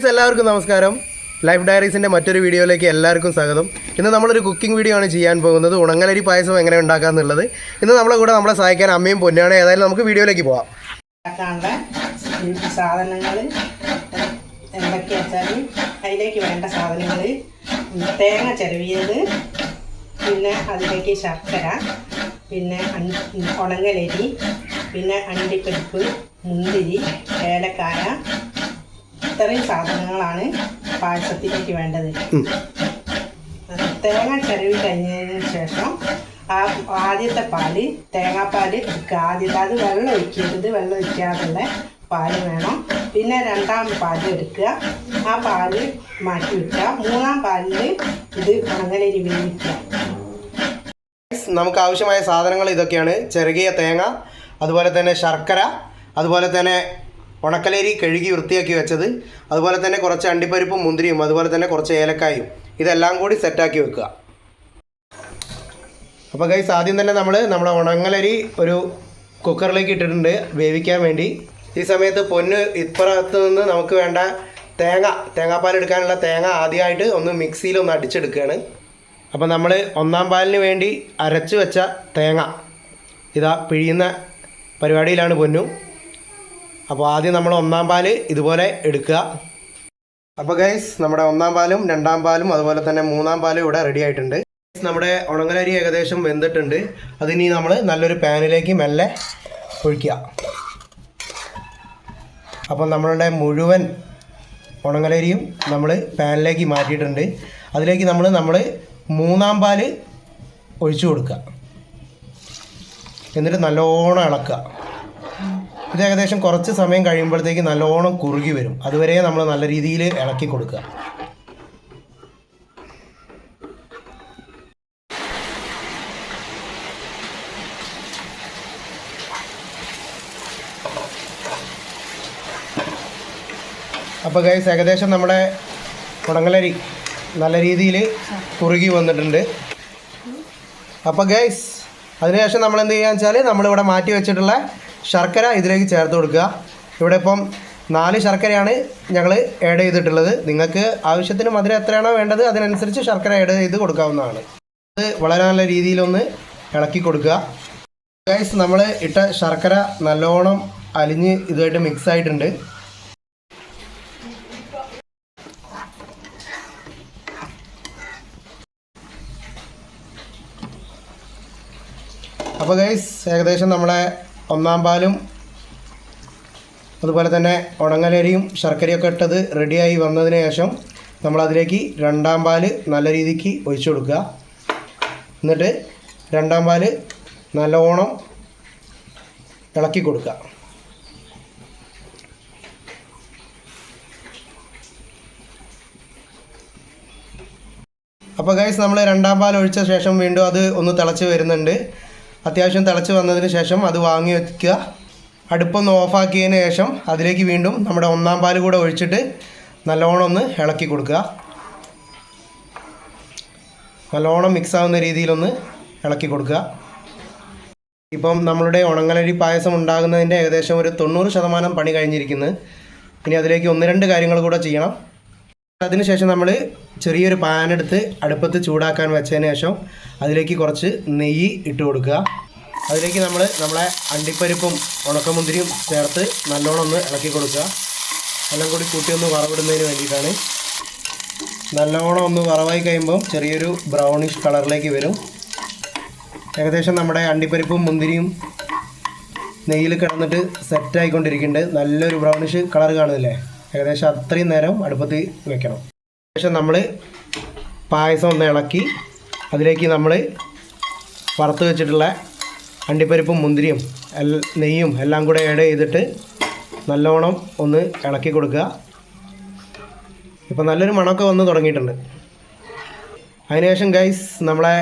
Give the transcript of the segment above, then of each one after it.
എല്ലാവർക്കും നമസ്കാരം. ലൈഫ് ഡയറീസിന്റെ മറ്റൊരു വീഡിയോയിലേക്ക് എല്ലാവർക്കും സ്വാഗതം. ഇന്ന് നമ്മളൊരു കുക്കിംഗ് വീഡിയോ ആണ് ചെയ്യാൻ പോകുന്നത്. ഉണങ്ങലരി പായസം എങ്ങനെ ഉണ്ടാക്കാമെന്നുള്ളത് ഇന്ന് നമ്മളെ കൂടെ നമ്മളെ സഹായിക്കാൻ അമ്മയും പൊന്നാണ്. ഏതായാലും നമുക്ക് വീഡിയോയിലേക്ക് പോവാം. സാധനങ്ങൾ എന്തൊക്കെയാ അതിലേക്ക് വേണ്ട സാധനങ്ങൾ തേങ്ങ ചിരവിയത് പിന്നെ അതിലേക്ക് ശർക്കര പിന്നെ ഉണങ്ങലരി പിന്നെ അണ്ടിപ്പരിപ്പ് മുന്തിരി ഏലക്കായ ഇത്രയും സാധനങ്ങളാണ് പായസത്തിലേക്ക് വേണ്ടത്. തേങ്ങ ചിരവി കഴിഞ്ഞതിന് ശേഷം ആ ആദ്യത്തെ പാൽ തേങ്ങാപ്പാൽ എടുക്കുക ആദ്യത്തെ അത് വെള്ളം ഒഴിക്കരുത്. വെള്ളം ഒഴിക്കാതുള്ള പാൽ വേണം. പിന്നെ രണ്ടാം പാൽ എടുക്കുക. ആ പാൽ മാറ്റി വെക്കുക. മൂന്നാം പാലിൽ ഇത് ഉണങ്ങലരി വേവിക്കുക. നമുക്ക് ആവശ്യമായ സാധനങ്ങൾ ഇതൊക്കെയാണ്. ചെറുകിയ തേങ്ങ അതുപോലെ തന്നെ ശർക്കര അതുപോലെ തന്നെ ഉണക്കലരി കഴുകി വൃത്തിയാക്കി വെച്ചത്. അതുപോലെ തന്നെ കുറച്ച് അണ്ടിപ്പരിപ്പും മുന്തിരിയും അതുപോലെ തന്നെ കുറച്ച് ഏലക്കായും. ഇതെല്ലാം കൂടി സെറ്റാക്കി വെക്കുക. അപ്പോൾ ഗൈസ് ആദ്യം തന്നെ നമ്മൾ നമ്മുടെ ഉണങ്ങലരി ഒരു കുക്കറിലേക്ക് ഇട്ടിട്ടുണ്ട് വേവിക്കാൻ വേണ്ടി. ഈ സമയത്ത് പൊന്ന് ഇപ്പുറത്ത് നിന്ന് നമുക്ക് വേണ്ട തേങ്ങ തേങ്ങാപ്പാൽ എടുക്കാനുള്ള തേങ്ങ ആദ്യമായിട്ട് ഒന്ന് മിക്സിയിൽ ഒന്ന് അടിച്ചെടുക്കുകയാണ്. അപ്പോൾ നമ്മൾ ഒന്നാം പാലിന് വേണ്ടി അരച്ച് വെച്ച തേങ്ങ ഇതാ പിഴിയുന്ന പരിപാടിയിലാണ് പൊന്നു. അപ്പോൾ ആദ്യം നമ്മൾ ഒന്നാം പാൽ ഇതുപോലെ എടുക്കുക. അപ്പോൾ ഗൈസ് നമ്മുടെ ഒന്നാം പാലും രണ്ടാം പാലും അതുപോലെ തന്നെ മൂന്നാം പാലും ഇവിടെ റെഡി ആയിട്ടുണ്ട്. നമ്മുടെ ഉണങ്ങലരി ഏകദേശം വെന്തിട്ടുണ്ട്. അതിനി നമ്മൾ നല്ലൊരു പാനിലേക്ക് മെല്ലെ ഒഴിക്കുക. അപ്പോൾ നമ്മളുടെ മുഴുവൻ ഉണങ്ങലരിയും നമ്മൾ പാനിലേക്ക് മാറ്റിയിട്ടുണ്ട്. അതിലേക്ക് നമ്മൾ നമ്മൾ മൂന്നാം പാൽ ഒഴിച്ചു കൊടുക്കുക. എന്നിട്ട് നല്ലോണം ഇളക്കുക. ഇത് ഏകദേശം കുറച്ച് സമയം കഴിയുമ്പോഴത്തേക്ക് നല്ലോണം കുറുകി വരും. അതുവരെ നമ്മൾ നല്ല രീതിയിൽ ഇളക്കി കൊടുക്കുക. അപ്പോൾ ഗൈസ് ഏകദേശം നമ്മുടെ കുടങ്ങലരി നല്ല രീതിയിൽ കുറുകി വന്നിട്ടുണ്ട്. അപ്പോൾ ഗൈസ് അതിനുശേഷം നമ്മൾ എന്ത് ചെയ്യുക വെച്ചാൽ നമ്മളിവിടെ മാറ്റി വെച്ചിട്ടുള്ള ശർക്കര ഇതിലേക്ക് ചേർത്ത് കൊടുക്കുക. ഇവിടെ ഇപ്പം നാല് ശർക്കരയാണ് ഞങ്ങൾ ആഡ് ചെയ്തിട്ടുള്ളത്. നിങ്ങൾക്ക് ആവശ്യത്തിന് മധുരം എത്രയാണോ വേണ്ടത് അതിനനുസരിച്ച് ശർക്കര ആഡ് ചെയ്ത് കൊടുക്കാവുന്നതാണ്. അത് വളരെ നല്ല രീതിയിലൊന്ന് ഇളക്കി കൊടുക്കുക. ഗൈസ് നമ്മൾ ഇട്ട ശർക്കര നല്ലോണം അലിഞ്ഞ് ഇതുമായിട്ട് മിക്സ് ആയിട്ടുണ്ട്. അപ്പോൾ ഗൈസ് ഏകദേശം നമ്മളെ ഒന്നാം പാലും അതുപോലെ തന്നെ ഉണങ്ങലരിയും ശർക്കരയൊക്കെ ഇട്ടത് റെഡിയായി വന്നതിന് ശേഷം നമ്മളതിലേക്ക് രണ്ടാം പാൽ നല്ല രീതിക്ക് ഒഴിച്ചു കൊടുക്കുക. എന്നിട്ട് രണ്ടാം പാൽ നല്ലോണം ഇളക്കി കൊടുക്കുക. അപ്പോൾ ഗൈസ് നമ്മൾ രണ്ടാം പാൽ ഒഴിച്ച ശേഷം വീണ്ടും അത് ഒന്ന് തിളച്ച് വരുന്നുണ്ട്. അത്യാവശ്യം തിളച്ച് വന്നതിന് ശേഷം അത് വാങ്ങി വയ്ക്കുക. അടുപ്പൊന്ന് ഓഫാക്കിയതിന് ശേഷം അതിലേക്ക് വീണ്ടും നമ്മുടെ ഒന്നാം പാൽ കൂടെ ഒഴിച്ചിട്ട് നല്ലോണം ഒന്ന് ഇളക്കി കൊടുക്കുക. നല്ലോണം മിക്സ് ആവുന്ന രീതിയിലൊന്ന് ഇളക്കി കൊടുക്കുക. ഇപ്പം നമ്മളുടെ ഉണങ്ങലരി പായസം ഉണ്ടാകുന്നതിന്റെ ഏകദേശം ഒരു തൊണ്ണൂറ് ശതമാനം പണി കഴിഞ്ഞിരിക്കുന്നത് ഇനി അതിലേക്ക് ഒന്ന് രണ്ട് കാര്യങ്ങൾ കൂടെ ചെയ്യണം. അതിനുശേഷം നമ്മൾ ചെറിയൊരു പാൻ എടുത്ത് അടുപ്പത്ത് ചൂടാക്കാൻ വെച്ചതിന് ശേഷം അതിലേക്ക് കുറച്ച് നെയ്യ് ഇട്ട് കൊടുക്കുക. അതിലേക്ക് നമ്മൾ നമ്മളെ അണ്ടിപ്പരിപ്പും ഉണക്കമുന്തിരിയും ചേർത്ത് നല്ലോണം ഒന്ന് ഇളക്കി കൊടുക്കുക. എല്ലാം കൂടി കൂട്ടി ഒന്ന് വറവിടുന്നതിന് വേണ്ടിയിട്ടാണ്. നല്ലോണം ഒന്ന് വറവായി കഴിയുമ്പം ചെറിയൊരു ബ്രൗണിഷ് കളറിലേക്ക് വരും. ഏകദേശം നമ്മുടെ അണ്ടിപ്പരിപ്പും മുന്തിരിയും നെയ്യിൽ കിടന്നിട്ട് സെറ്റ് ആയിക്കൊണ്ടിരിക്കുന്നുണ്ട്. നല്ലൊരു ബ്രൗണിഷ് കളർ കാണുന്നില്ലേ ഏകദേശം അത്രയും നേരം അടുപ്പത്ത് വെക്കണം. ശേഷം നമ്മൾ പായസം ഒന്ന് ഇളക്കി അതിലേക്ക് നമ്മൾ വറുത്ത് വെച്ചിട്ടുള്ള അണ്ടിപ്പരിപ്പും മുന്തിരിയും നെയ്യും എല്ലാം കൂടെ ആഡ് ചെയ്തിട്ട് നല്ലോണം ഒന്ന് ഇളക്കി കൊടുക്കുക. ഇപ്പം നല്ലൊരു മണമൊക്കെ വന്ന് തുടങ്ങിയിട്ടുണ്ട്. അതിനുശേഷം ഗൈസ് നമ്മളെ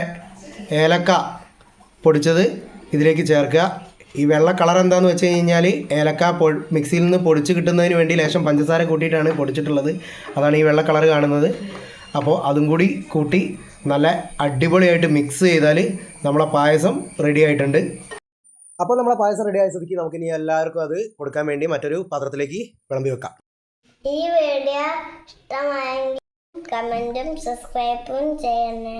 ഏലക്ക പൊടിച്ചത് ഇതിലേക്ക് ചേർക്കുക. ഈ വെള്ള കളർ എന്താണെന്ന് വെച്ച് കഴിഞ്ഞാൽ ഏലക്ക പൊ മിക്സിയിൽ നിന്ന് പൊടിച്ച് കിട്ടുന്നതിന് വേണ്ടി ലേശം പഞ്ചസാര കൂട്ടിയിട്ടാണ് പൊടിച്ചിട്ടുള്ളത്. അതാണ് ഈ വെള്ള കളർ കാണുന്നത്. അപ്പോൾ അതും കൂടി കൂട്ടി നല്ല അടിപൊളിയായിട്ട് മിക്സ് ചെയ്താൽ നമ്മളെ പായസം റെഡി ആയിട്ടുണ്ട്. അപ്പോൾ നമ്മളെ പായസം റെഡി ആയ സ്ഥിതിക്ക് നമുക്കിനി എല്ലാവർക്കും അത് കൊടുക്കാൻ വേണ്ടി മറ്റൊരു പാത്രത്തിലേക്ക് വിളമ്പി വെക്കാം. ഈ വീഡിയോ ഇഷ്ടമായെങ്കിൽ കമന്റും സബ്സ്ക്രൈബും ചെയ്യണേ.